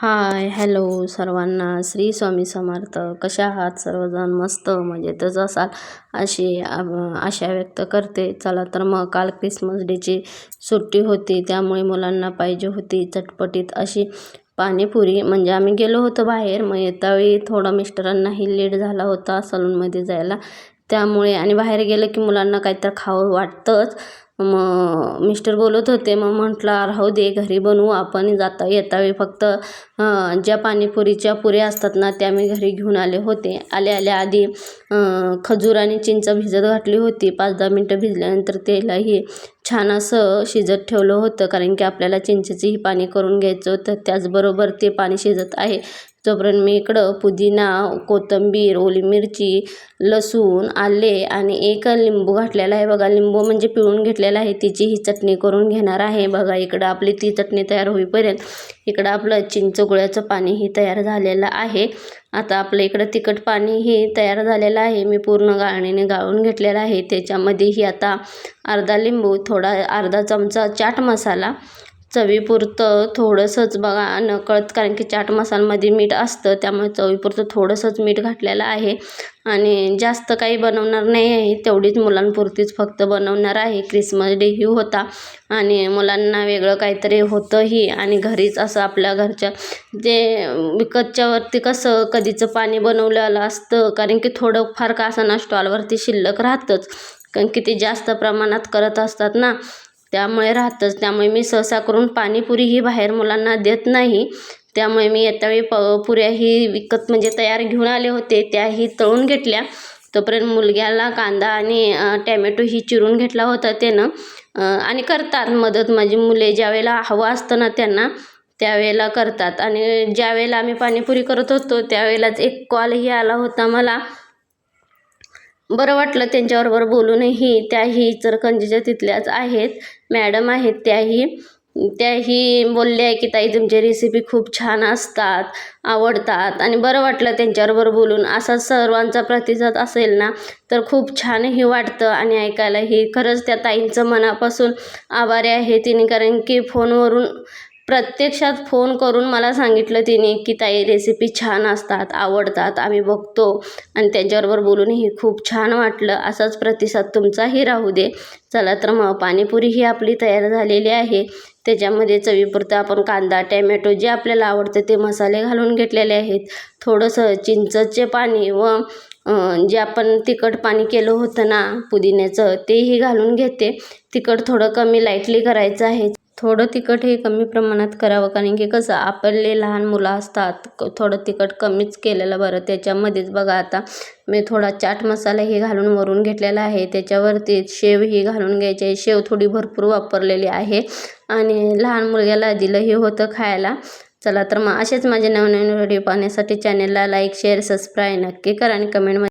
Hi hello सर्वांना. श्री स्वामी समर्थ. कशा आहात? सर्वजण मस्त मजेतच असाल अशी आशा व्यक्त करते. चला तर मग काल क्रिसमस डेची सुट्टी होती त्यामुळे मुलांना पाहिजे होती चटपटीत अशी पाणीपुरी. म्हणजे आम्ही गेलो होतो बाहेर मग येतावेळी थोडा मिस्टरांनाही लेट झाला होता सलूनमध्ये जायला. त्यामुळे आणि बाहेर गेलं की मुलांना काहीतरी खावं वाटतंच. मग मिस्टर बोलत होते मग म्हटलं राहू दे घरी बनवू आपण जाता येतावेळी फक्त ज्या पाणीपुरीच्या पुऱ्या असतात ना त्या मी घरी घेऊन आले होते. आल्या आल्या आधी खजूर आणि चिंच भिजत घातली होती. पाच दहा मिनटं भिजल्यानंतर त्यालाही छान असं शिजत ठेवलं होतं कारण की आपल्याला चिंचेचंही पाणी करून घ्यायचं होतं. त्याचबरोबर ते पाणी शिजत आहे. तोपर्यंत मी इकडं पुदिना कोथिंबीर ओली मिरची लसूण आले आणि एक लिंबू घातलेला आहे. बघा लिंबू म्हणजे पिळून घेतले घेतलेला आहे तिची ही चटणी करून घेणार आहे. बघा इकडं आपली ती चटणी तयार होईपर्यंत इकडं आपलं चिंचगुळ्याचं पाणीही तयार झालेलं आहे. आता आपलं इकडं तिखट पाणीही तयार झालेलं आहे. मी पूर्ण गाळणीने गाळून घेतलेलं आहे. त्याच्यामध्येही आता अर्धा लिंबू थोडा अर्धा चमचा चाट मसाला चवीपुरतं थोडंसंच बघा नकळत कारण की चाट मसालामध्ये मीठ असतं त्यामुळे चवीपुरतं थोडंसंच मीठ घातलेलं आहे. आणि जास्त काही बनवणार नाही आहे तेवढीच मुलांपुरतीच फक्त बनवणार आहे. क्रिसमस डेही होता आणि मुलांना वेगळं काहीतरी होतंही आणि घरीच असं आपल्या घरच्या जे विकतच्यावरती कसं कधीचं पाणी बनवलेलं असतं कारण की थोडं फार का असं ना स्टॉलवरती शिल्लक राहतंच. कारण की ते जास्त प्रमाणात करत असतात ना. त्यामुळे राहतंच. त्यामुळे मी सहसा करून पाणीपुरी ही बाहेर मुलांना देत नाही. त्यामुळे मी येतावेळी प पुऱ्याही विकत म्हणजे तयार घेऊन आले होते त्याही तळून घेतल्या. तोपर्यंत मुलग्याला कांदा आणि टॅमॅटो ही चिरून घेतला होता त्यानं. आणि करतात मदत. माझी मुले ज्यावेळेला हवं असतं ना त्यांना त्यावेळेला करतात. आणि ज्यावेळेला आम्ही पाणीपुरी करत होतो त्यावेळेलाच एक कॉलही आला होता मला. बरं वाटलं त्यांच्याबरोबर बोलूनही. त्याही इचलकरंजीच्या तिथल्याच आहेत. मॅडम आहेत त्याही. त्याही बोलल्या की ताई तुमची रेसिपी खूप छान असतात आवडतात आणि बरं वाटलं त्यांच्याबरोबर बोलून. असा सर्वांचा प्रतिसाद असेल ना तर खूप छानही वाटतं आणि ऐकायलाही. खरंच त्या ताईंचं मनापासून आभारी आहे तिने कारण की फोनवरून प्रत्यक्षात फोन करून मला सांगितलं तिने की ताई रेसिपी छान असतात आवडतात आम्ही बघतो. आणि त्यांच्याबरोबर बोलूनही खूप छान वाटलं. असाच प्रतिसाद तुमचाही राहू दे. चला तर मग पाणीपुरी ही आपली तयार झालेली आहे. त्याच्यामध्ये चवीपुरतं आपण कांदा टॅमॅटो जे आपल्याला आवडतं ते मसाले घालून घेतलेले आहेत. थोडंसं चिंचचे पाणी व जे आपण तिखट पाणी केलं होतं ना पुदिन्याचं तेही घालून घेते. तिखट थोडं कमी लाईटली करायचं आहे. थोडं तिखट हे कमी प्रमाणात करावं कारण की कसं आपले लहान मुलं असतात क- थोडं तिखट कमीच केलेलं बरं. त्याच्यामध्येच बघा आता मी थोडा चाट मसाला हे घालून वरून घेतलेला आहे. त्याच्यावरती शेव ही घालून घ्यायची आहे. शेव थोडी भरपूर वापरलेली आहे. आणि लहान मुलग्याला दिलंही होतं खायला. चला तर मग असेच माझे नवनवीन व्हिडिओ पाहण्यासाठी चॅनलला लाईक शेअर सबस्क्राईब नक्की करा आणि कमेंटमध्ये